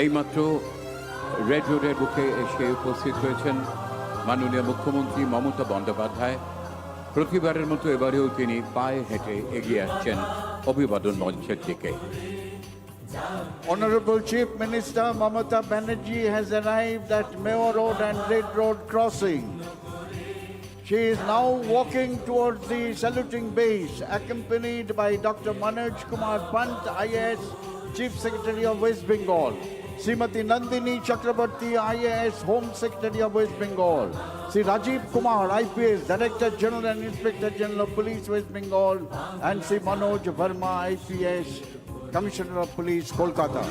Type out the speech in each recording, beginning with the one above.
এইমাত্র রেড রোডের বুকে এসে উপস্থিত হয়েছেন মাননীয় মুখ্যমন্ত্রী মমতা বন্দ্যোপাধ্যায় প্রতিবারের মতো এবারেও তিনি পায়ে হেঁটে এগিয়ে আসছেন অভিবাদন মঞ্চের দিকে Honorable Chief Minister Mamata Banerjee has arrived at Mayo Road and Red Road crossing. She is now walking towards the saluting base, accompanied by Dr. Manoj Kumar Pant, IAS, Chief Secretary of West Bengal. Shrimati Nandini Chakraborty IAS home secretary of West Bengal Shri Rajeev Kumar IPS director general and inspector general of police West Bengal and Shri Manoj Verma IPS commissioner of police Kolkata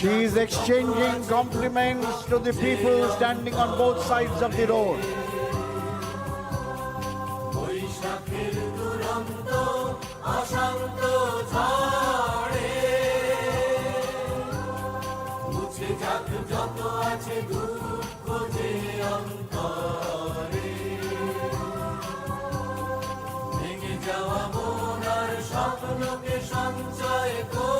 She is exchanging compliments to the people standing on both sides of the road. বৈশাখের দুরন্ত অশান্ত ঝড়ে মুছে যাক যত আছে দুঃখ যে অন্তরে ভেঙে যাওয়া মন আর স্বপ্নকে সঞ্চয় করে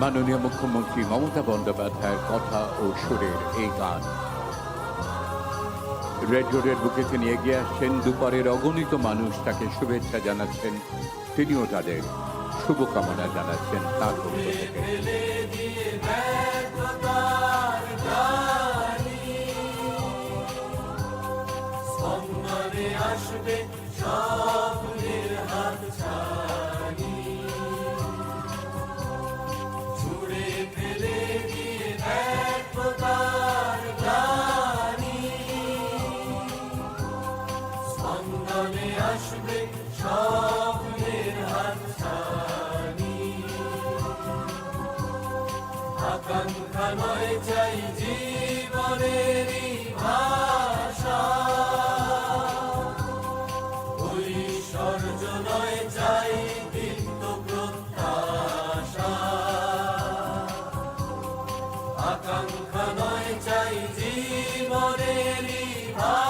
মাননীয় মুখ্যমন্ত্রী মমতা বন্দ্যোপাধ্যায়ের কথা ও সুরের এই গান। রেড রোডের বুকে তিনি এগিয়ে আসছেন, দুপারের অগণিত মানুষ তাকে শুভেচ্ছা জানাচ্ছেন, তিনিও তাদের শুভকামনা জানাচ্ছেন তার পক্ষ থেকে। আকাঙ্ক্ষা নয় চাই জীবনেরই ভাষা। ঐশ্বর্য নয় চাই দীপ্ত প্রত্যাশা। আকাঙ্ক্ষা নয় চাই জীবনেরই ভাষা।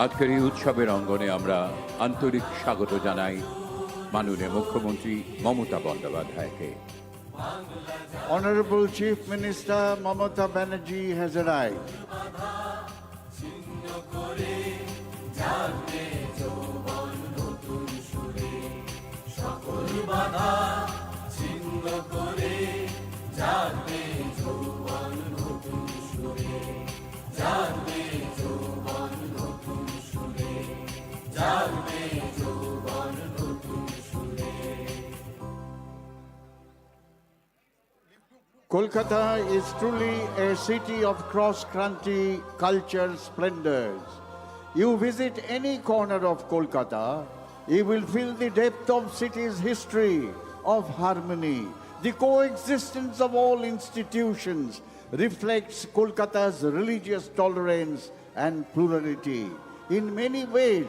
আজকের এই উৎসবের অঙ্গনে আমরা আন্তরিক স্বাগত জানাই মাননীয় মুখ্যমন্ত্রী মমতা বন্দ্যোপাধ্যায়কে Honorable Chief Minister Mamata Banerjee has arrived. ছিন্ন করে জাগবে জাগবে যৌবন নতুন সুরে Kolkata is truly a city of cross-country cultural splendors. You visit any corner of Kolkata, you will feel the depth of city's history of harmony. The coexistence of all institutions reflects Kolkata's religious tolerance and plurality. In many ways,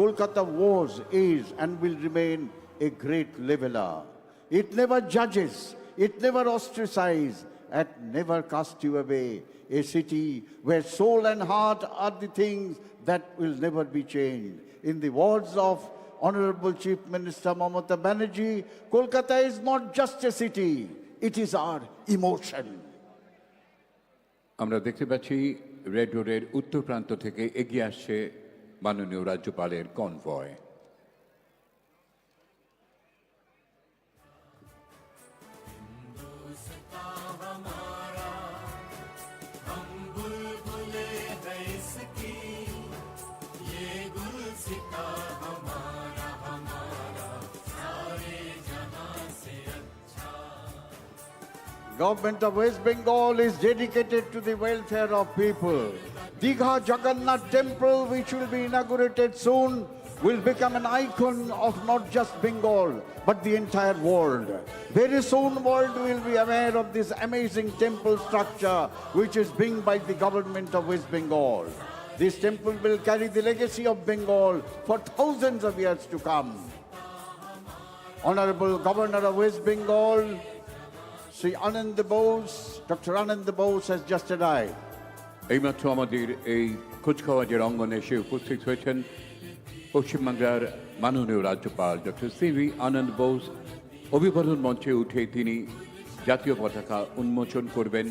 Kolkata was, is, and will remain a great leveler. It never judges, it never ostracizes, and never casts you away. A city where soul and heart are the things that will never be changed. In the words of Honorable Chief Minister Mamata Banerjee, Kolkata is not just a city, it is our emotion. আমরা দেখতে পাচ্ছি red রোডের উত্তর প্রান্ত থেকে এগিয়ে আসছে Government of West Bengal is dedicated to the welfare of people. Digha Jagannath Temple, which will be inaugurated soon, will become an icon of not just Bengal, but the entire world. Very soon, world will be aware of this amazing temple structure, which is being by the government of West Bengal. This temple will carry the legacy of Bengal for thousands of years to come. Honorable Governor of West Bengal, Sri Anand Bose, Dr. Anand Bose has just arrived. এইমাত্র আমাদের এই কুচকাওয়াজের অঙ্গনে এসে উপস্থিত হয়েছেন পশ্চিমবাংলার মাননীয় রাজ্যপাল doctor C V Ananda Bose অভিবাদন মঞ্চে উঠে তিনি জাতীয় পতাকা উন্মোচন করবেন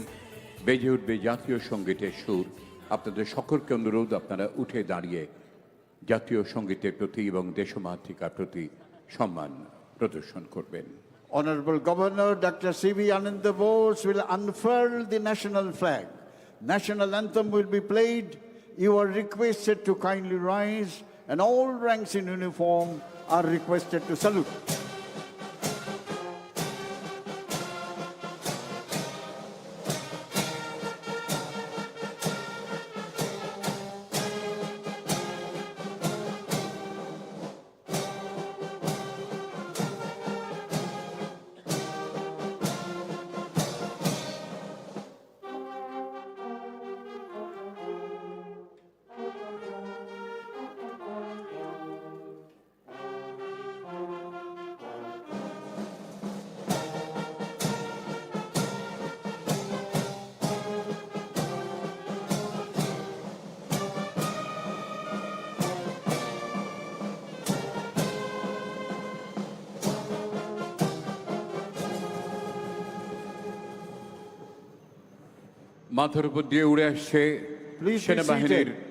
বেজে উঠবে জাতীয় সঙ্গীতের সুর আপনাদের সকলকে অনুরোধ, আপনারা উঠে দাঁড়িয়ে জাতীয় সঙ্গীতের প্রতি এবং দেশমাতৃকার প্রতি সম্মান প্রদর্শন করবেন Honorable Governor Dr. C.V. Ananda Bose will unfurl the national flag. National anthem will be played. You are requested to kindly rise, and all ranks in uniform are requested to salute. মাথার উপর দিয়ে উড়ে আসছে Please be সেনাবাহিনীর seated.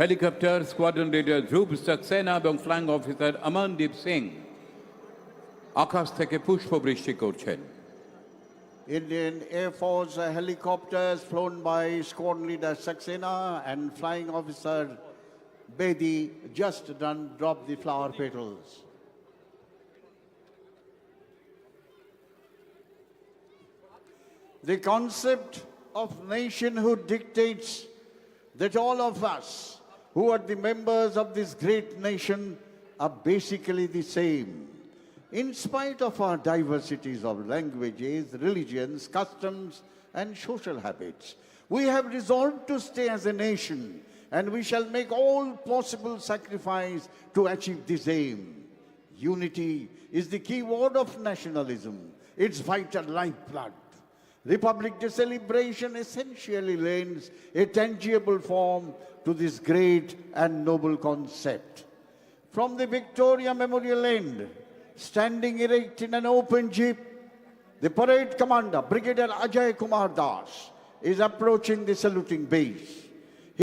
Helicopter squadron leader Dhruv Saxena এবং ফ্ল্যাং officer Amandeep Singh আকাশ থেকে পুষ্পবৃষ্টি করছেন Indian Air Force uh, helicopters flown by Squadron Leader Saxena and Flying Officer Bedi just done drop the flower petals. The concept of nationhood dictates that all of us who are the members of this great nation are basically the same. In spite of our diversities of languages, religions, customs, and social habits, we have resolved to stay as a nation and we shall make all possible sacrifice to achieve this aim. Unity is the key word of nationalism, its vital lifeblood. Republic Day celebration essentially lends a tangible form to this great and noble concept. From the Victoria Memorial End, standing erect in an open jeep, The parade commander, Brigadier Ajay Kumar Das, is approaching the saluting base.